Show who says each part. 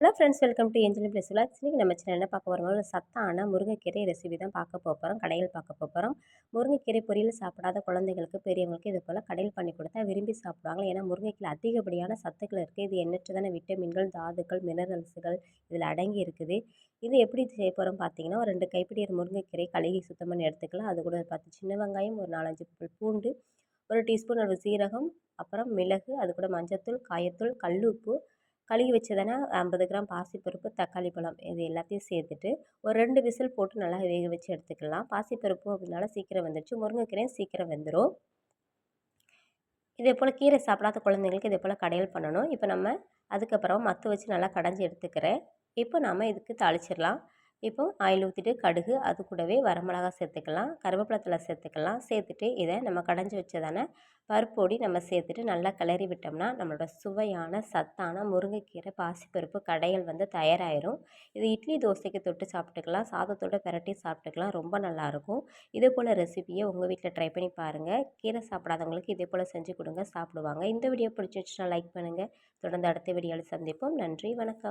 Speaker 1: Hello friends welcome to engineer plus vlogs இன்றைக்கி நம்ம சேனலில் பார்க்க போகிறோம் ஒரு சத்தான முருங்கைக்கீரை ரெசிபி தான் பார்க்க போகிறோம் கடையில் பார்க்க போகிறோம் முருங்கைக்கீரை பொரியல் சாப்பிடாத குழந்தைங்களுக்கு பெரியவங்களுக்கு இது போல் கடையில் பண்ணி கொடுத்தா விரும்பி சாப்பிடுவாங்க ஏன்னா முருங்கைக்கீரை அதிகப்படியான சத்துக்கள் இருக்குது இது எண்ணற்றதான விட்டமின்கள் தாதுக்கள் மினரல்ஸுகள் இதில் அடங்கி இருக்குது. இது எப்படி செய்ய போகிறோம் பார்த்தீங்கன்னா ஒரு ரெண்டு கைப்பிடி முருங்கைக்கீரை கழுகி சுத்தம் பண்ணி எடுத்துக்கலாம். அது கூட ஒரு சின்ன வெங்காயம் ஒரு நாலஞ்சு பூண்டு ஒரு டீஸ்பூன் அளவு சீரகம் அப்புறம் மிளகு அது கூட மஞ்சத்தூள் காயத்தூள் கல் உப்பு கழுவி வச்சதானே ஐம்பது கிராம் பாசிப்பருப்பு தக்காளி பழம் இது எல்லாத்தையும் சேர்த்துட்டு ஒரு ரெண்டு விசில் போட்டு நல்லா வேக வச்சு எடுத்துக்கலாம். பாசிப்பருப்பு அப்படினால சீக்கிரம் வந்துடுச்சு முருங்கைக்கீரையும் சீக்கிரம் வெந்துடும் இதே போல் கீரை சாப்பிடாத குழந்தைங்களுக்கு இதே போல் கடையில் பண்ணணும். இப்போ நம்ம அதுக்கப்புறம் மற்ற வச்சு நல்லா கடைஞ்சி எடுத்துக்கிறேன். இப்போ நாம் இதுக்கு தாளிச்சிடலாம். இப்போ ஆயில் ஊற்றிட்டு கடுகு அது கூடவே வரமிளகா சேர்த்துக்கலாம் கருவேப்பிலத்தில் சேர்த்துக்கலாம். சேர்த்துட்டு இதை நம்ம கடைஞ்சி வச்சதான பருப்பொடி நம்ம சேர்த்துட்டு நல்லா கிளறி விட்டோம்னா நம்மளோட சுவையான சத்தான முருங்கைக்கீரை பாசிப்பருப்பு கடையல் வந்து தயாராகிடும் இது இட்லி தோசைக்கு தொட்டு சாப்பிட்டுக்கலாம் சாதத்தோடு பெரட்டி சாப்பிட்டுக்கலாம் ரொம்ப நல்லாயிருக்கும். இதே போல் ரெசிபியை உங்கள் வீட்டில் ட்ரை பண்ணி பாருங்கள் கீரை சாப்பிடாதவங்களுக்கு இதே போல் செஞ்சு கொடுங்க சாப்பிடுவாங்க. இந்த வீடியோ பிடிச்சிருச்சுன்னா லைக் பண்ணுங்கள் தொடர்ந்து அடுத்த வீடியோவில் சந்திப்போம். நன்றி வணக்கம்.